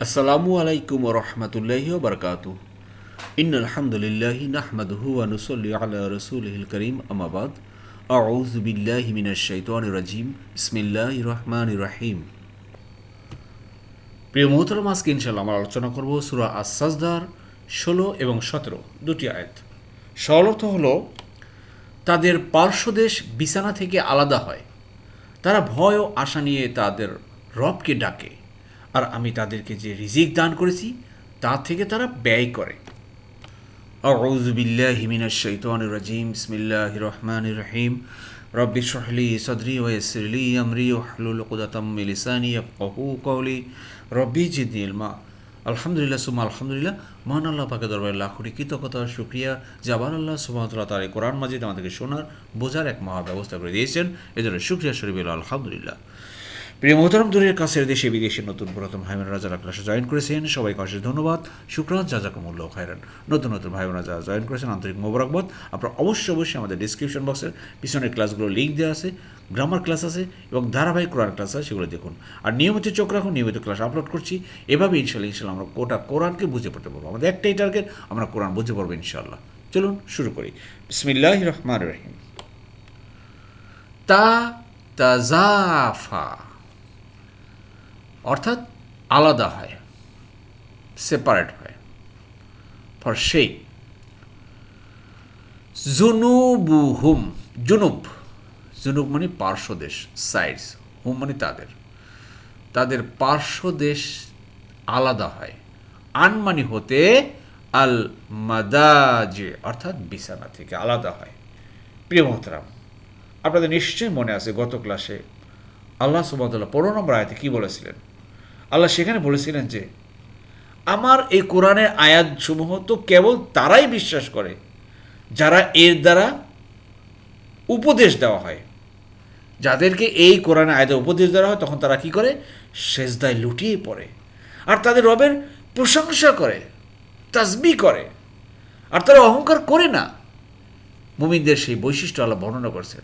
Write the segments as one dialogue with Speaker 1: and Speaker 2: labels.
Speaker 1: আসসালামু আলাইকুম রহমতুল্লাহি বরকাত ইন আলহামদুলিল্লাহি নাহমাদহু ওয়া নুসাল্লি আলা রাসূলিহিল করিম আমাবাদ আউযু বিল্লাহি মিনাশ শাইতানির রাজিম বিসমিল্লাহির রহমানির রহিম প্রিয় মোহতরম, আজকে ইনশাল্লাহ আমরা আলোচনা করব সূরা আস-সাজদার ষোলো এবং সতেরো, দুটি আয়াত। সরলত হলো, তাদের পার্শ্বদেশ বিছানা থেকে আলাদা হয়। তারা ভয় ও আশা নিয়ে তাদের রবকে ডাকে। আর আমি তাদেরকে যে রিজিক দান করেছি তা থেকে তারা ব্যয় করে أعوذ بالله من الشيطان الرجيم بسم الله الرحمن الرحيم رب اشرح لي صدري ويسر لي أمري واحلل عقدة من لساني يفقهوا قولي ربي زدني علما আলহামদুলিল্লাহ সুমা আলহামদুলিল্লাহ মহান আল্লাহ পাকে দরবারে লাখ কোটি কৃতজ্ঞতা শুক্রিয়া জাবান আল্লাহ সুমতলা তার এই কোরআন মাজিদ আমাদেরকে শোনার বোঝার এক মহা ব্যবস্থা করে দিয়েছেন এজন্য শুক্রিয়া শরীফ আলহামদুলিল্লাহ প্রিয় মোহতরম দূরের কাছের দেশে বিদেশে নতুন পুরাতন ভাই বোনেরা যারা ক্লাসে জয়েন করেছেন, সবাইকে অশেষ ধন্যবাদ। শুক্রান, জাজাকুমুল্লাহ খায়রান। নতুন নতুন ভাই বোনেরা যারা জয়েন করেছেন, আন্তরিক মোবারকবাদ। আপনারা অবশ্যই অবশ্যই আমাদের ডিসক্রিপশন বক্সের পিছনের ক্লাসগুলো লিঙ্ক দেওয়া আছে গ্রামার ক্লাস আছে এবং ধারাবাহিক কোরআন ক্লাস আছে, সেগুলো দেখুন। আর নিয়মিত চোখ রাখুন, নিয়মিত ক্লাস আপলোড করছি। এভাবে ইনশাল্লাহ ইনশাল্লাহ আমরা গোটা কোরআনকে বুঝে পড়তে পারব। আমাদের একটাই টার্গেট আমরা কোরআন বুঝে পড়ব ইনশাল্লাহ চলুন, শুরু করি। বিসমিল্লাহ রহমান রহিম। তা, তাজাফা। অর্থাৎ আলাদা হয় সেপারেট হয় ফর সেই। জুনুবু হুম জুনুব। জুনুব মানে পার্শ্বদেশ সাইডস হুম মানে তাদের। তাদের পার্শ্বদেশ আলাদা হয়। আন মানে হতে আল মাদাজে, অর্থাৎ বিছানা থেকে আলাদা হয়। প্রিয় মোহতরাম, আপনাদের নিশ্চয়ই মনে আছে গত ক্লাসে আল্লাহ সুবাদুল্লাহ পনেরো নম্বর আয়াতে কী বলেছিলেন? আল্লাহ সেখানে বলেছিলেন যে, আমার এই কোরআনের আয়াতসমূহ তো কেবল তারাই বিশ্বাস করে, যারা এর দ্বারা উপদেশ দেওয়া হয়। যাদেরকে এই কোরআনে আয়াতে উপদেশ দেওয়া হয়, তখন তারা কি করে? সেজদায় লুটিয়ে পড়ে। আর তাদের রবের প্রশংসা করে তাজবি করে। আর তারা অহংকার করে না। মুমিনদের সেই বৈশিষ্ট্য আল্লাহ বর্ণনা করছেন।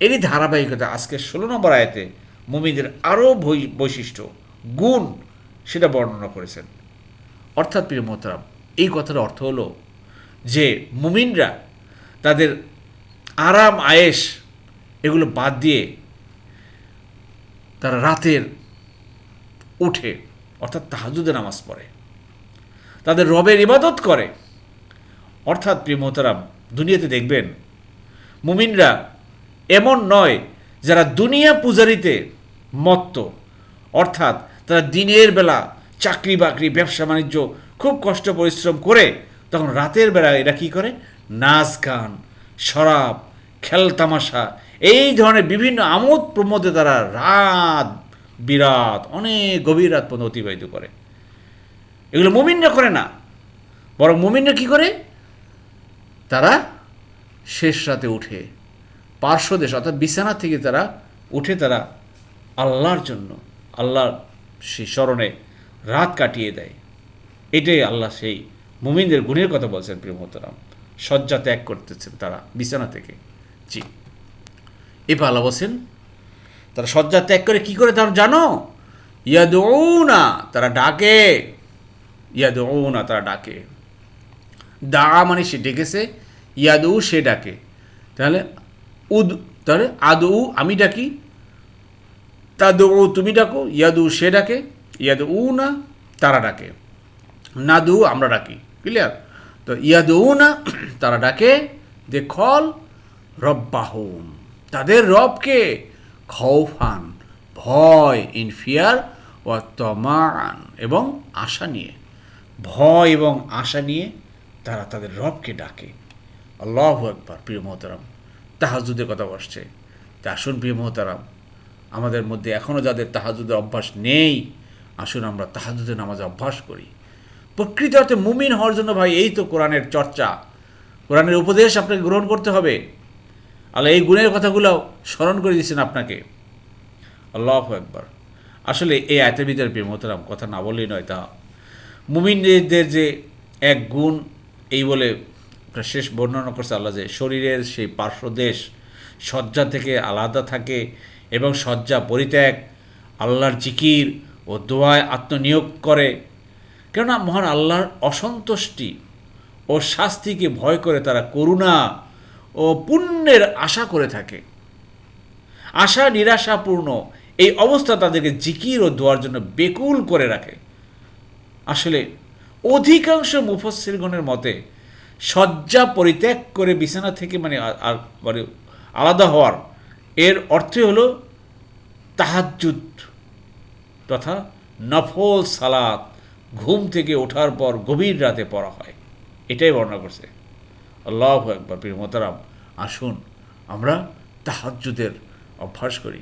Speaker 1: এরই ধারাবাহিকতা আজকে ষোলো নম্বর আয়তে মুমিনদের আরও বৈশিষ্ট্য। গুণ সেটা বর্ণনা করেছেন। অর্থাৎ প্রিয় মোহতারাম, এই কথার অর্থ হলো যে মুমিনরা তাদের আরাম আয়েস এগুলো বাদ দিয়ে তারা রাতের উঠে অর্থাৎ তাহাজুদে নামাজ পড়ে। তাদের রবের ইবাদত করে। অর্থাৎ প্রিয় মোহতারাম, দুনিয়াতে দেখবেন মুমিনরা এমন নয় যারা দুনিয়া পূজারিতে মত্ত। অর্থাৎ তারা দিনের বেলা চাকরি বাকরি, ব্যবসা বাণিজ্য, খুব কষ্ট পরিশ্রম করে তখন রাতের বেলা এরা কী করে? নাচ, গান, শরাব, খেল, তামাশা, এই ধরনের বিভিন্ন আমোদ প্রমোদে তারা রাত বিরাত, অনেক গভীর রাত পর্যন্ত অতিবাহিত করে। এগুলো মুমিনরা করে না। বরং মুমিনরা কী করে? তারা শেষ রাতে উঠে, পার্শ্বদেশ অর্থাৎ বিছানা থেকে তারা উঠে তারা আল্লাহর জন্য, আল্লাহর সেই স্মরণে রাত কাটিয়ে দেয়। এটাই আল্লাহ সেই মুমিনদের গুণের কথা বলছেন, প্রিয় মোহতরাম। শয্যা ত্যাগ করতেছেন তারা বিছানা থেকে। জি। এবার আল্লাহ বলছেন, তারা শয্যা ত্যাগ করে কি করে তারা জানো? ইয়াদৌনা তারা ডাকে। ইয়াদৌনা তারা ডাকে। দা মানে সে ডেকেছে ইয়াদৌ সে ডাকে। তাহলে উদ, তাহলে আদৌ আমি ডাকি তাদৌ তুমি ডাকো ইয়াদু সে ডাকে ইয়াদু উ না তারা ডাকে। নাদু আমরা ডাকি ক্লিয়ার তো ইয়াদু উ না তারা ডাকে, দে খল রব্বাহুম। তাদের রবকে খৌফান, ভয় ইন ফিয়ার ও তমান এবং আশা নিয়ে। ভয় এবং আশা নিয়ে তারা তাদের রবকে ডাকে। আল্লাহ একবার প্রিয় মোহতারাম। তাহাজুদের কথা বসছে। তা আসুন প্রিয় মোহতারাম আমাদের মধ্যে এখনও যাদের তাহাজুদের অভ্যাস নেই, আসুন আমরা তাহাজুদের নামাজে অভ্যাস করি। প্রকৃত অর্থে মুমিন হওয়ার জন্য ভাই, এই তো কোরআনের চর্চা। কোরআনের উপদেশ আপনাকে গ্রহণ করতে হবে। আল্লাহ এই গুণের কথাগুলো স্মরণ করে দিচ্ছেন আপনাকে। আল্লাহ একবার আসলে এই আয়তের ভিতরে প্রিয় কথা না বললেই নয় তা। মুমিনদের যে এক গুণ, এই বলে শেষ বর্ণনা করছে আল্লাহ যে, শরীরের সেই পার্শ্বদেশ শয্যা থেকে আলাদা থাকে এবং শয্যা পরিত্যাগ, আল্লাহর জিকির ও দোয়ায় আত্মনিয়োগ করে। কেননা মহান আল্লাহর অসন্তুষ্টি ও শাস্তিকে ভয় করে তারা করুণা ও পুণ্যের আশা করে থাকে। আশা নিরাশাপূর্ণ, এই অবস্থা তাদেরকে জিকির ও দোয়ার জন্য বেকুল করে রাখে। আসলে অধিকাংশ মুফসিরগণের মতে শয্যা পরিত্যাগ করে বিছানা থেকে মানে আর মানে আলাদা হওয়ার এর অর্থ হলো তাহাজুদ তথা নফল সালাত, ঘুম থেকে ওঠার পর গভীর রাতে পড়া হয়। এটাই বর্ণনা করছে। আল্লাহ একবার প্রিয় মোতারাম আসুন আমরা তাহাজুদের অভ্যাস করি।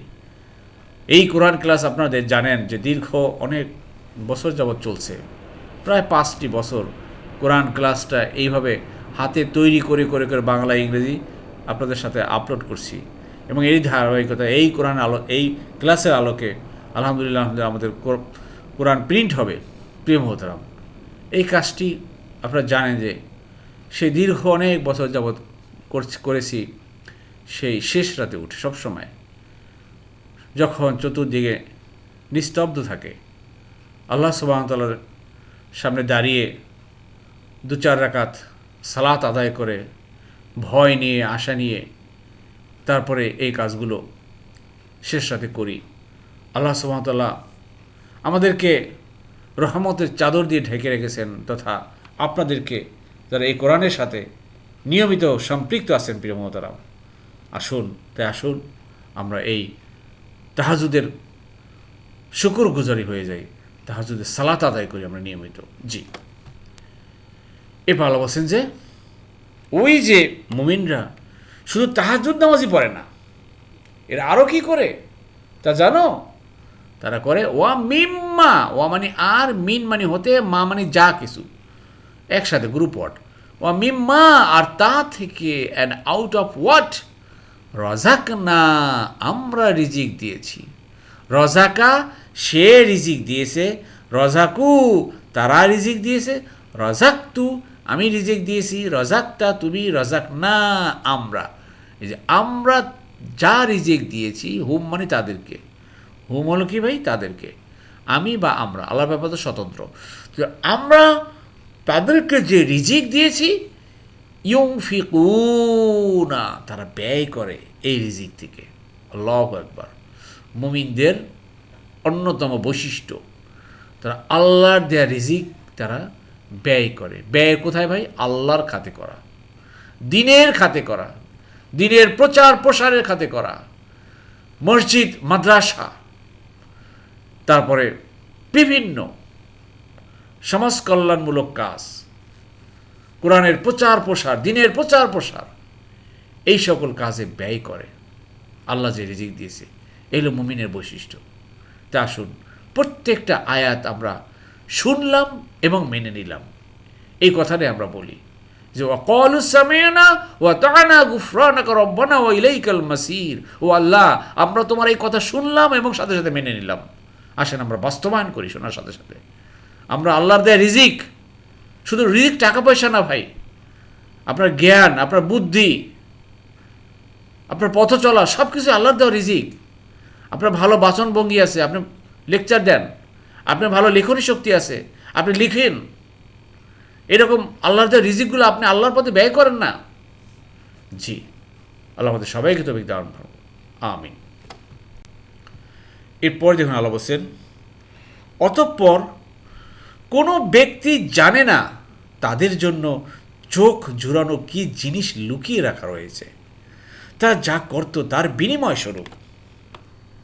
Speaker 1: এই কোরআন ক্লাস আপনাদের জানেন যে দীর্ঘ অনেক বছর যাবৎ চলছে। প্রায় পাঁচটি বছর কোরআন ক্লাসটা এইভাবে হাতে তৈরি করে করে করে বাংলা, ইংরেজি আপনাদের সাথে আপলোড করছি। এবং এই ধারাবাহিকতা, এই কোরআন আলো, এই ক্লাসের আলোকে আলহামদুলিল্লাহ আমাদের কোরআন প্রিন্ট হবে। প্রিয় মহতারাম, এই কাজটি আপনারা জানেন যে সেই দীর্ঘ অনেক বছর যাবৎ করেছি সেই শেষ রাতে উঠে সবসময় যখন চতুর্দিকে নিস্তব্ধ থাকে, আল্লাহ সুবাহতালার সামনে দাঁড়িয়ে দু চার রাকাত সালাত আদায় করে, ভয় নিয়ে, আশা নিয়ে তারপরে এই কাজগুলো শেষ রাতে করি। আল্লাহ সুবাহতাল্লাহ আমাদেরকে রহমতের চাদর দিয়ে ঢেকে রেখেছেন তথা আপনাদেরকে যারা এই কোরআনের সাথে নিয়মিত সম্পৃক্ত আছেন প্রিয় মহতারাম, আসুন, তাই আসুন, আমরা এই তাহাজুদের শুকুর গুজারি হয়ে যাই। তাহাজুদের সালাত আদায় করি আমরা নিয়মিত। জি। এ ভালো বলছেন যে, ওই যে মুমিনরা শুধু তাহাজুদ নামাজই পড়ে না। এরা আরও কি করে? তা জানো? তারা করে, ওয়া মিম্মা ওয়া মানে আর মিন মানে হতে মা মানে যা কিছু। একসাথে গ্রুপ ওয়াট ওয়া মিম্মা আর তা থেকে অ্যান্ড আউট অফ হোয়াট রজাক না আমরা রিজিক দিয়েছি। রজাকা সে রিজিক দিয়েছে। রজাকু তারা রিজিক দিয়েছে। রজাক তু আমি রিজিক দিয়েছি। রজাকটা তুমি রজাক না আমরা। এই যে আমরা যা রিজিক দিয়েছি, হুম মানে তাদেরকে। হুম হলো কি ভাই? তাদেরকে। আমি বা আমরা। আল্লাহ ব্যাপার তো স্বতন্ত্র। আমরা তাদেরকে যে রিজিক দিয়েছি ইয়ং ফিকুনা তারা ব্যয় করে এই রিজিক থেকে। আল্লাহ একবার মুমিনদের অন্যতম বৈশিষ্ট্য, তারা আল্লাহর দেয়া রিজিক তারা ব্যয় করে। ব্যয় কোথায় ভাই? আল্লাহর খাতে করা। দিনের খাতে করা। দিনের প্রচার প্রসারের খাতে করা। মসজিদ, মাদ্রাসা, তারপরে বিভিন্ন সমাজ কল্যাণমূলক কাজ, কোরআনের প্রচার প্রসার, দিনের প্রচার প্রসার, এই সকল কাজে ব্যয় করে। আল্লাহ যে রিজিক দিয়েছে এলো মুমিনের বৈশিষ্ট্য। তা আসুন, প্রত্যেকটা আয়াত আমরা শুনলাম এবং মেনে নিলাম। এই কথাটাই আমরা বলি। যে অকল সামেনা ও তানা গুফরানা রব্বানা ও ইলাইকাল মাসির। ও আল্লাহ, আমরা তোমার এই কথা শুনলাম এবং সাথে সাথে মেনে নিলাম। আসেন আমরা বাস্তবায়ন করি শোনার সাথে সাথে। আমরা আল্লাহর দেয় রিজিক। শুধু রিজিক টাকা পয়সা না ভাই। আপনার জ্ঞান, আপনার বুদ্ধি, আপনার পথ চলা সব কিছু আল্লাহর দেওয়া রিজিক। আপনার ভালো বাচন ভঙ্গি আছে, আপনি লেকচার দেন। আপনার ভালো লেখনী শক্তি আছে, আপনি লিখেন। এরকম আল্লাহর দেওয়া রিজিকগুলো আপনি আল্লাহর পথে ব্যয় করেন না। জি, আল্লাহ আমাদের সবাইকে তবে দান আমিন। এরপর দেখুন আল্লাহ বলছেন, অতঃপর কোনো ব্যক্তি জানে না তাদের জন্য চোখ জুড়ানো কি জিনিস লুকিয়ে রাখা রয়েছে। তা যা করত তার বিনিময় স্বরূপ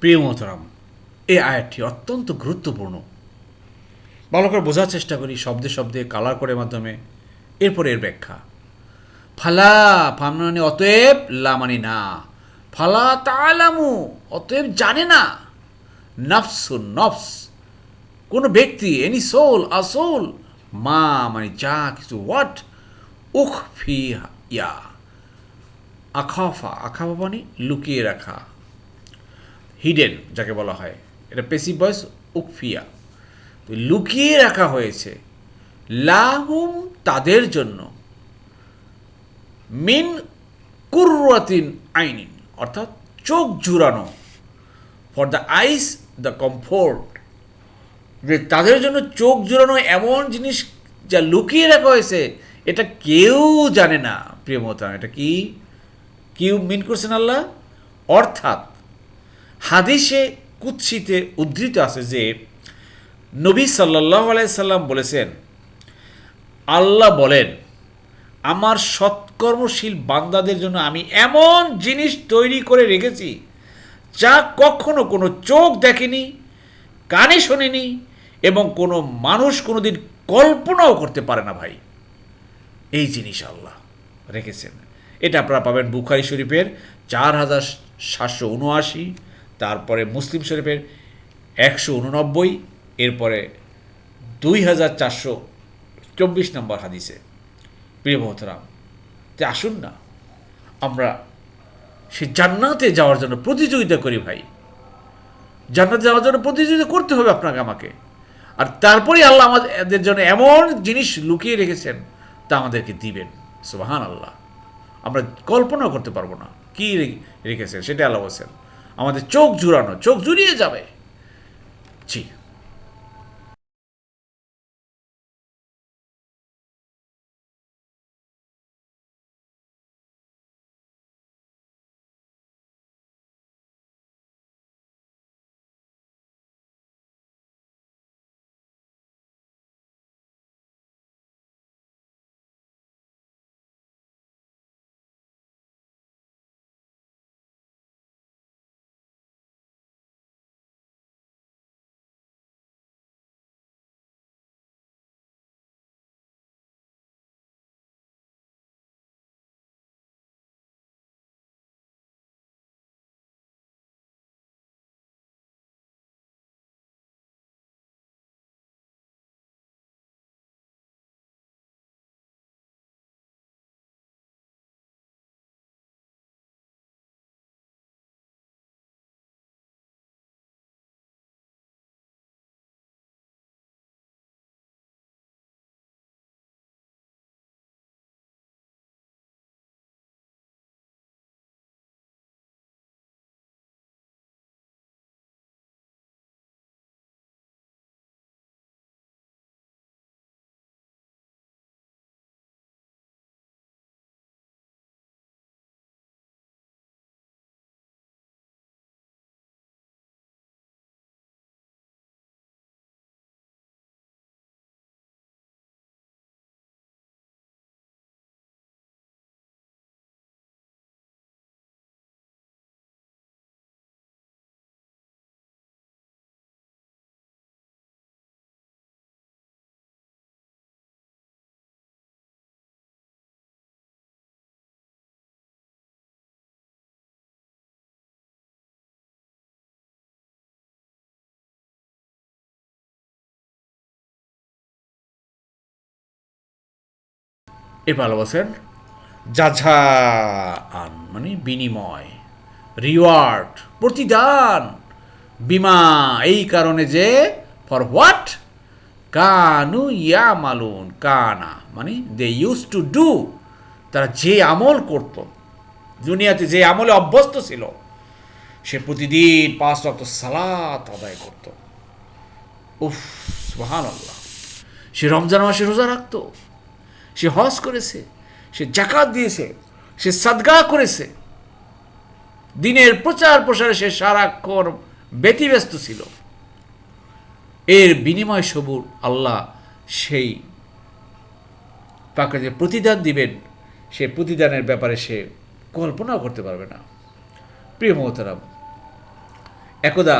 Speaker 1: প্রিয় মহতরাম এই আয়াতটি অত্যন্ত গুরুত্বপূর্ণ। ভালো করে বোঝার চেষ্টা করি, শব্দে শব্দে কালার করে মাধ্যমে। এরপর এর ব্যাখ্যা। ফালা ফামনানি অতএব লামানি না। ফালা তালামু অতএব জানে না। নফসুন নফস। কোনো ব্যক্তি এনি সোল আসোল মা মানে যা কিছু হোয়াট উখ ফি ইয়া। আখাফা আখাফা মানে লুকিয়ে রাখা। হিডেন যাকে বলা হয়। এটা পেসিভ ভয়েস উকফিয়া তো লুকিয়ে রাখা হয়েছে। লাহুম তাদের জন্য। মিন কুর্রাতিন আইনিন, অর্থাৎ চোখ জুড়ানো। For the eyes the comfort যে তাদের জন্য চোখ জোড়ানো এমন জিনিস যা লুকিয়ে রাখা হয়েছে, এটা কেউ জানে না প্রিয়মতা এটা কি? কি মিন করছেন আল্লাহ? অর্থাৎ হাদিসে কুৎসিতে উদ্ধৃত আছে যে নবী সাল্লাহ সাল্লাম বলেছেন, আল্লাহ বলেন, আমার সৎকর্মশীল বান্দাদের জন্য আমি এমন জিনিস তৈরি করে রেখেছি যা কখনো কোনো চোখ দেখেনি, কানে শোনেনি এবং কোনো মানুষ কোনো দিন কল্পনাও করতে পারে না ভাই। এই জিনিস আল্লাহ রেখেছেন। এটা আপনারা পাবেন বুখারি শরীফের চার হাজার সাতশো উনআশি, তারপরে মুসলিম শরীফের একশো উননব্বই এরপরে দুই হাজার চারশো চব্বিশ নম্বর হাদিসে। প্রিয় মহতরাম যে আসুন না। আমরা সে জান্নাতে যাওয়ার জন্য প্রতিযোগিতা করি ভাই। জান্নাতে যাওয়ার জন্য প্রতিযোগিতা করতে হবে আপনাকে, আমাকে। আর তারপরেই আল্লাহ আমাদের জন্য এমন জিনিস লুকিয়ে রেখেছেন, তা আমাদেরকে দিবেন। সুবাহান আল্লাহ আমরা কল্পনা করতে পারব না কী রেখেছেন সেটা আল্লাহ বলছেন। আমাদের চোখ জুড়ানো, চোখ জুড়িয়ে যাবে। জি। এ ভালোবাসেন যাঝা আন মানে বিনিময়, রিওয়ার্ড, প্রতিদান, বিমা, এই কারণে যে ফর হোয়াট কানু ইয়া মালুন, কানা মানে দে ইউজ টু ডু তারা যে আমল করত, দুনিয়াতে যে আমলে অভ্যস্ত ছিল, সে প্রতিদিন পাঁচ রক্ত সালাত আদায় করত। উফ সুহান আল্লাহ সে রমজান মাসে রোজা রাখতো। সে হজ করেছে, সে জাকাত দিয়েছে, সে সাদগা করেছে। দিনের প্রচার প্রসারে সে সারাক্ষণ ব্যতিব্যস্ত ছিল। এর বিনিময় সবুর আল্লাহ সেই তাকে যে প্রতিদান দিবেন, সে প্রতিদানের ব্যাপারে সে কল্পনাও করতে পারবে না। প্রিয় মহতারাম, একদা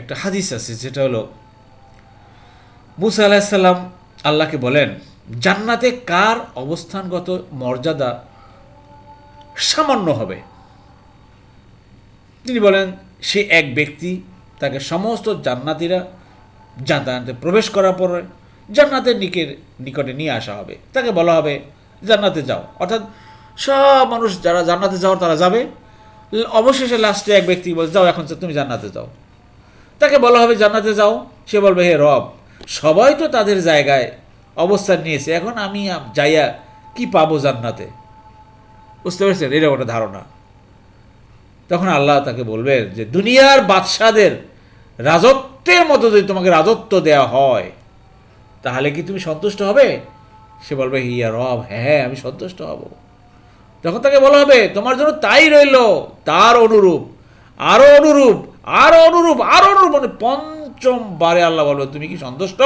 Speaker 1: একটা হাদিস আছে, যেটা হলো, মুসা আলাহিসাল্লাম আল্লাহকে বলেন জান্নাতে কার অবস্থানগত মর্যাদা সামান্য হবে? তিনি বলেন, সে এক ব্যক্তি তাকে সমস্ত জান্নাতিরা জান্নাতে প্রবেশ করার পরে জান্নাতের নিকের নিকটে নিয়ে আসা হবে। তাকে বলা হবে, জান্নাতে যাও। অর্থাৎ সব মানুষ যারা জান্নাতে যাও তারা যাবে। অবশেষে লাস্টে এক ব্যক্তি বলে, যাও এখন তুমি জান্নাতে যাও। তাকে বলা হবে, জান্নাতে যাও। সে বলবে, হে রব, সবাই তো তাদের জায়গায় অবস্থান নিয়েছে। এখন আমি যাইয়া কি পাবো জান্নাতে? বুঝতে পেরেছেন? এটা একটা ধারণা। তখন আল্লাহ তাকে বলবেন যে, দুনিয়ার বাদশাদের রাজত্বের মতো যদি তোমাকে রাজত্ব দেওয়া হয়, তাহলে কি তুমি সন্তুষ্ট হবে? সে বলবে হিয়া রব হ্যাঁ আমি সন্তুষ্ট হব। যখন তাকে বলা হবে, তোমার জন্য তাই রইল, তার অনুরূপ, আরও অনুরূপ আরও অনুরূপ আরও অনুরূপ। মানে পঞ্চম বারে আল্লাহ বলবে, তুমি কি সন্তুষ্ট?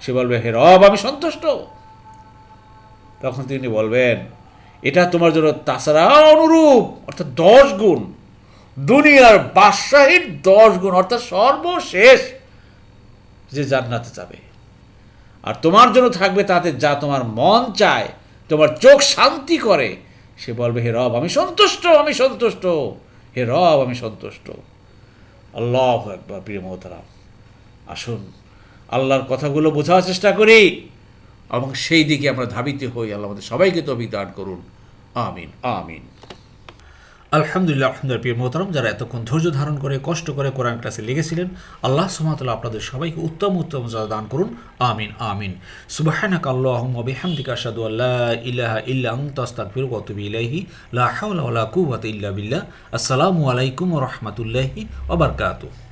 Speaker 1: সে বলবে, হে রব, আমি সন্তুষ্ট। তখন তিনি বলবেন, এটা তোমার জন্য তাছাড়া অনুরূপ, অর্থাৎ দশ গুণ। দুনিয়ার বাদশাহীর দশ গুণ, অর্থাৎ সর্বশেষ যে জান্নাতে যাবে। আর তোমার জন্য থাকবে তাতে যা তোমার মন চায়, তোমার চোখ শান্তি করে। সে বলবে, হে রব, আমি সন্তুষ্ট আমি সন্তুষ্ট। হে রব, আমি সন্তুষ্ট। আল্লাহ একবার প্রিয় মহতারাম, আসুন। আল্লাহর কথাগুলো বোঝার চেষ্টা করি এবং সেই দিকে আমরা ধাবিত হই। আল্লাহ আমাদের সবাইকে তো দান করুন। আমিন আমিন। আলহামদুলিল্লাহ আলহামদুলিল্লাহ, প্রিয় মোহতারম, যারা এতক্ষণ ধৈর্য ধারণ করে, কষ্ট করে কোরআন ক্লাসে লেগেছিলেন আল্লাহ সুমাতাল্লাহ আপনাদের সবাইকে উত্তম উত্তম দান করুন। আমিন আমিন। সুবাহানাক আল্লাহুম বিহামদিকা আশহাদু আল্লা ইলাহা ইল্লা হাওলা ওয়া কুওয়াতা ইল্লা আসসালামু আলাইকুম ওয়া